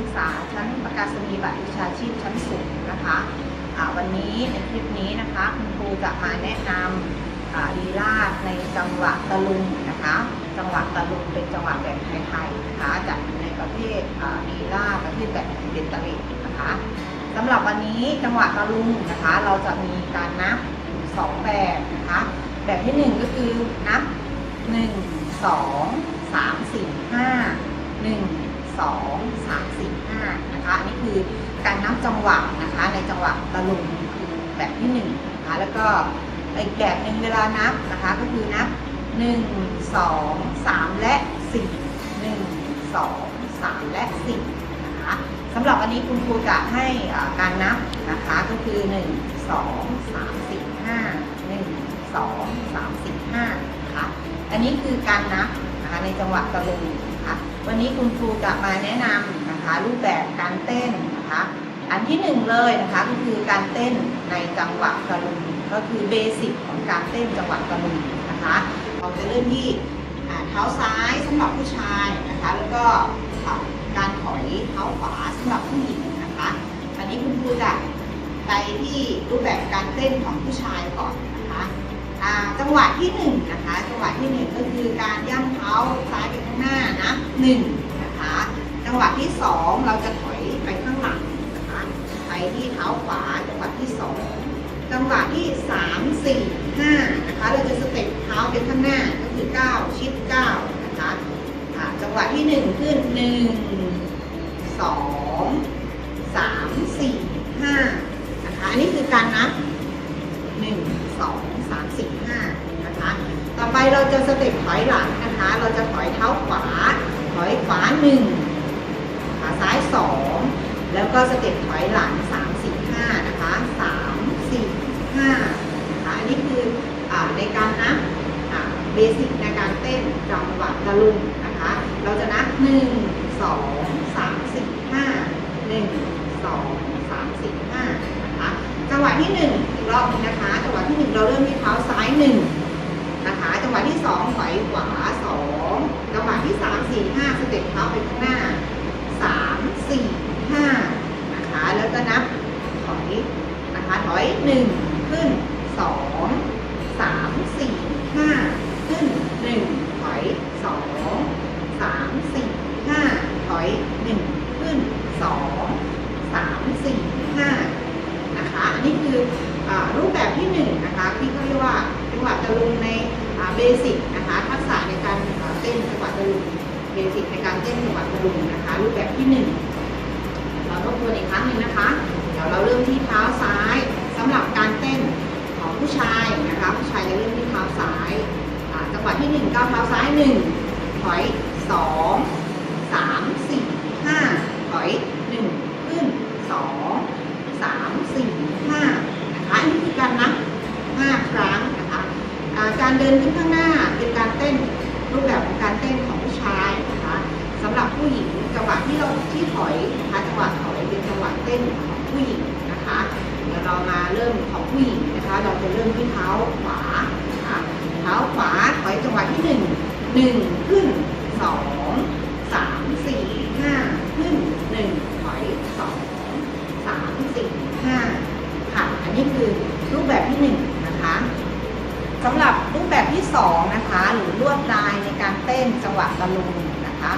ศึกษาชั้นประกาศนียบัตรวิชาชีพชั้นสูงนะคะอ่าวันนี้ในคลิปนี้นะคะคุณครูจะมาแนะนำอ่าลีลาศในจังหวะตะลุงนะคะ จังหวะตะลุงเป็นจังหวะแบบไทยๆนะคะจัดในประเภทอ่าลีลาศประเภทแบบเด็ดตะเลดนะคะสำหรับวันนี้จังหวะตะลุงนะคะ เราจะมีการนับสองแบบนะคะ แบบที่หนึ่งก็คือนับหนึ่งสองสามสี่ห้าหนึ่ง สองสามสี่ห้านะคะอันนี้คือการนับจังหวะนะคะในจังหวะตะลุงคือแบบที่หนึ่งนะคะแล้วก็อีกแบบหนึ่งเวลานับนะคะก็คือนับหนึ่งสองสามและสี่หนึ่งสองสามและสี่นะคะสำหรับวันนี้คุณครูจะให้การนับนะคะก็คือ 1 2 3 4 5 1 2 3 4 5นะคะอันนี้คือการนับนะคะในจังหวะตะลุง นะคะ วันนี้คุณครูจะมาแนะนำนะคะรูปแบบการเต้นนะคะ อันที่หนึ่งเลยนะคะก็คือการเต้นในจังหวะตะลุงก็คือเบสิกของการเต้นจังหวะตะลุงนะคะเราจะเริ่มที่เท้าซ้ายสำหรับผู้ชายนะคะ แล้วก็การถอยเท้าขวาสำหรับผู้หญิงนะคะอันนี้คุณครูจะไปที่รูปแบบการเต้นของผู้ชายก่อนนะคะ จังหวะที่หนึ่งนะคะจังหวะที่หนึ่งก็คือการย่ำเท้าซ้ายไปข้างหน้านะหนึ่งนะคะจังหวะที่สองเราจะถอยไปข้างหลังนะคะไปที่เท้าขวาจังหวะที่สองจังหวะที่สามสี่ห้านะคะเราจะสเต็ปเท้าไปข้างหน้าก็คือเก้าชิดเก้านะคะจังหวะที่หนึ่งขึ้นหนึ่งสองสามสี่ห้านะคะอันนี้คือการนับ เราจะสเต็ปถอยหลังนะคะ เราจะถอยเท้าขวา ถอยขวาหนึ่งขาซ้ายสองแล้วก็สเต็ปถอยหลังสามสี่ห้านะคะสามสี่ห้านะคะอันนี้คืออาในการนับเบสิกในการเต้นจังหวะตะลุงนะคะ เราจะนับ1 2 3 4 5 1 2 3 4 5นะคะจังหวะที่1อีกรอบหนึงนะคะจังหวะที่1เราเริ่มที่เท้าซ้าย1นะคะ จังหวะที่2ถอยขวา2จังหวะที่3 4 5สเต็ปเท้าไปข้างหน้า3 4 5นะคะ แล้วก็นับถอยนะคะถอย1ขึ้น2สามสี่ห้าขึ้นหนึ่งถอยสองสามสี่ห้าถอยหนึ่งขึ้นสองสามสี่ห้านะคะ อันนี้คืออรูปแบบที่หนึ่งนะคะที่เขาเรียกว่าจังหวะตะลุงใน เบสิกนะคะทักษะในการเต้นจังหวะตะลุมเบสิกในการเต้นจังหวะตะลุมนะคะรูปแบบที่ 1 เราต้องทวนอีกครั้งหนึ่งนะคะ เดี๋ยวเราเริ่มที่เท้าซ้าย สำหรับการเต้นของผู้ชายนะคะผู้ชายจะเริ่มที่เท้าซ้ายจังหวะที่1ก้าวเท้าซ้าย 1 ถอย 2 3 4 เริ่มของผู้หญิงนะคะ เราจะเริ่มที่เท้าขวานะคะเท้าขวาถอยจังหวะที่หนึ่งหนึ่งขึ้นสองสามสี่ห้าขึ้นหนึ่งถอยสองสามสี่ห้าค่ะ อันนี้คือรูปแบบที่หนึ่งนะคะสำหรับรูปแบบที่สองนะคะ หรือลวดลายในการเต้นจังหวะตะลุงนะคะ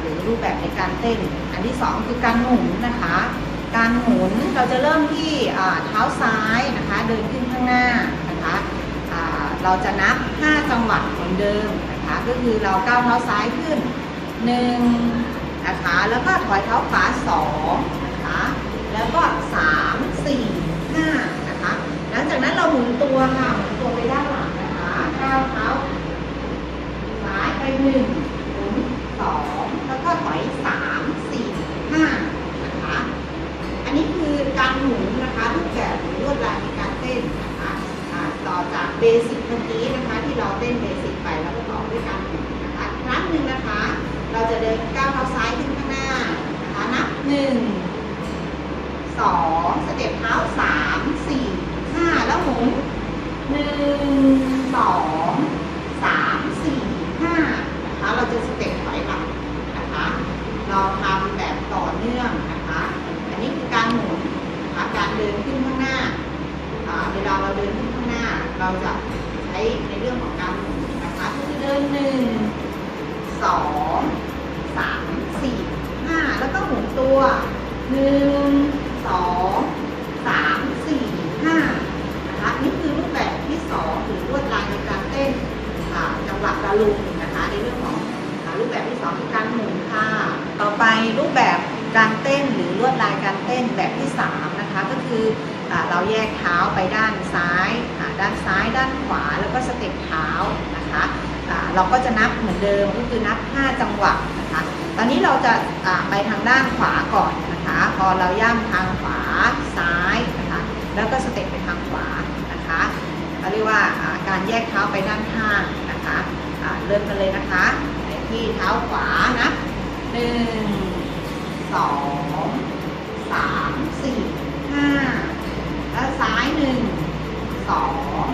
หรือรูปแบบในการเต้น อันที่สองคือการหมุนนะคะ การหมุนเราจะเริ่มที่เท้าซ้ายนะคะเดินขึ้นข้างหน้านะคะเราจะนับ 5 จังหวะเหมือนเดิมนะคะก็คือเราก้าวเท้าซ้ายขึ้น1นะคะแล้วก็ถอยเท้าขวา2นะคะแล้วก็ 3 4 5นะคะหลังจากนั้นเราหมุนตัวค่ะหมุนตัวไปด้านหลังนะคะก้าวเท้าซ้ายไป1หมุน2แล้วก็ถอย3 4 5 บสิกเมื่อกี้นะคะที่เราเต้นเบสิกไปแล้วก็ต่อด้วยการหมุนนะคะครั้งหนึ่งนะคะ เราจะเดินก้าวเท้าซ้ายขึ้นข้างหน้านะคะนับหนึ่งสองสเต็ปเท้าสามสี่ห้าแล้วหมุนหนึ่งสองสามสี่ห้านะคะ เราจะสเต็ปถอยหลังนะคะ เราทำแบบต่อเนื่องนะคะ อันนี้คือการหมุนนะคะการเดินขึ้นข้างหน้าอ่าเวลาเราเดินขึ้นข้างหน้า เราจะใช้ในเรื่องของการหมุนนะคะก็คือเดินหนึ่ง สองสามสี่ห้าแล้วก็หมุนตัวหนึ่งสองสามสี่ห้านะคะนี่คือรูปแบบที่สองหรือลวดลายในการเต้นจังหวะตะลุงนะคะในเรื่องของรูปแบบที่สองคือการหมุนค่ะต่อไปรูปแบบการเต้นหรือลวดลายการเต้นแบบที่สามนะคะก็คือเราแยกเท้าไปด้านซ้าย ด้านซ้าย ด้านขวา แล้วก็สเต็ปเท้านะคะ เราก็จะนับเหมือนเดิมก็คือนับ 5 จังหวะนะคะ ตอนนี้เราจะาไปทางด้านขวาก่อนนะคะ พอเราย่ำทางขวาซ้ายนะคะ แล้วก็สเต็ปไปทางขวานะคะเขาเรียกว่าาการแยกเท้าไปด้านข้างนะคะเริ่มกันเลยนะคะที่เท้าขวานะหนึ่งสองสามสี่ห้าแล้วซ้ายหนึ่งสอง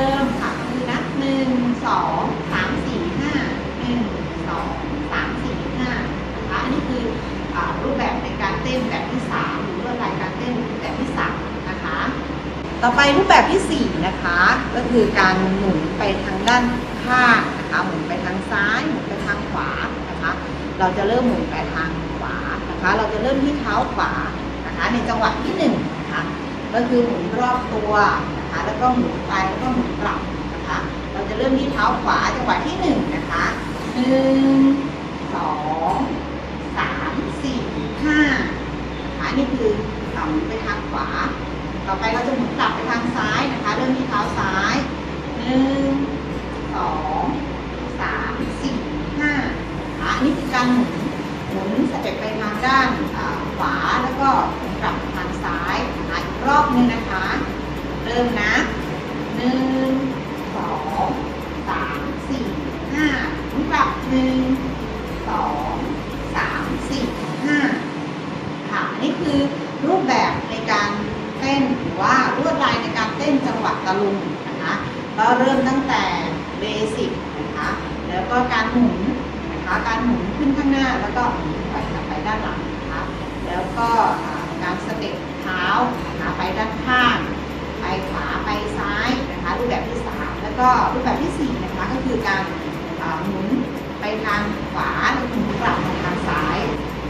ดิมค่ะคือนับหนึ่งสองสามสี่ห้าหนึ่งสองสามสี่ห้านะคะอันนี้คืออรูปแบบในการเต้นแบบที่สามหรือลวดลายการเต้นแบบที่สามนะคะ ต่อไปรูปแบบที่4นะคะ ก็คือการหมุนไปทางด้านข้างนะคะหมุนไปทางซ้ายหมุนไปทางขวานะคะ เราจะเริ่มหมุนไปทางขวานะคะ เราจะเริ่มที่เท้าขวานะคะ ในจังหวะที่1นะคะก็คือหมุนรอบตัว นะคะแล้วก็หมุนไปแล้วก็หมุนกลับนะคะ เราจะเริ่มที่เท้าขวาจังหวะที่1นะคะหนึ่งสองสามสี่ห้านะคะนี่คือหมุนไปทางขวา ต่อไปเราจะหมุนกลับไปทางซ้ายนะคะ เริ่มที่เท้าซ้ายหนึ่งสองสามสี่ห้านะคะอันนี้คือการหมุนหมุนสเต็ปไปทางด้านขวา ตะลุงนะคะก็เริ่มตั้งแต่เบสิกนะคะแล้วก็การหมุนนะคะการหมุนขึ้นข้างหน้าแล้วก็หมุนไปกลับไปด้านหลังนะคะแล้วก็การสเต็ปเท้านะคะไปด้านข้างไปขวาไปซ้ายนะคะรูปแบบที่สามแล้วก็รูปแบบที่สี่นะคะก็คือการหมุนไปทางขวาแล้วหมุนกลับมาทางซ้าย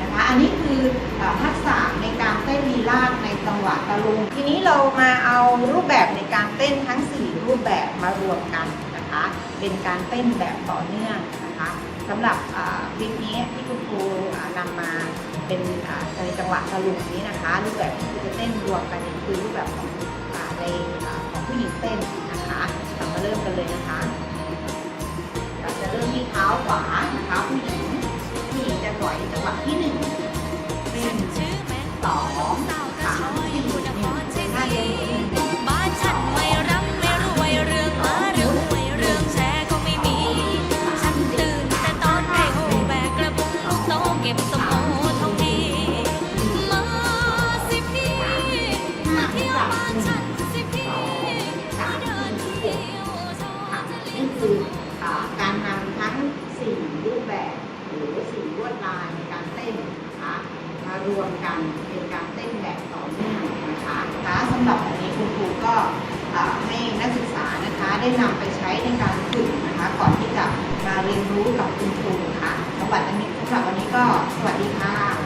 นะคะอันนี้คือเออทักษะในการเต้นลีลาดใน จังหวะตะลุง ทีนี้เรามาเอารูปแบบในการเต้นทั้ง 4 รูปแบบมารวมกันนะคะ เป็นการเต้นแบบต่อเนื่องนะคะสำหรับคลิปนี้ที่คุณครูนำมาเป็นในจังหวะตะลุงนี้นะคะ รูปแบบที่จะเต้นรวมกันคือรูปแบบของในของผู้หญิงเต้นนะคะเรามาเริ่มกันเลยนะคะเราจะเริ่มที่เท้าขวานะคะ ผู้หญิงผู้หญิงจะถอยจังหวะที่หนึ่งหนึ่งสอง นี่คือการนำทั้งสี่รูปแบบหรือสี่ลวดลายในการเต้นนะคะมารวมกันเป็นการเต้นแบบต่อเนื่องนะคะคะสำหรับวันนี้คุณครูก็ให้นักศึกษานะคะได้นำไปใช้ในการฝึกนะคะก่อนที่จะมาเรียนรู้กับคุณครูค่ะสำหรับวันนี้สำหรับวันนี้ก็สวัสดีค่ะ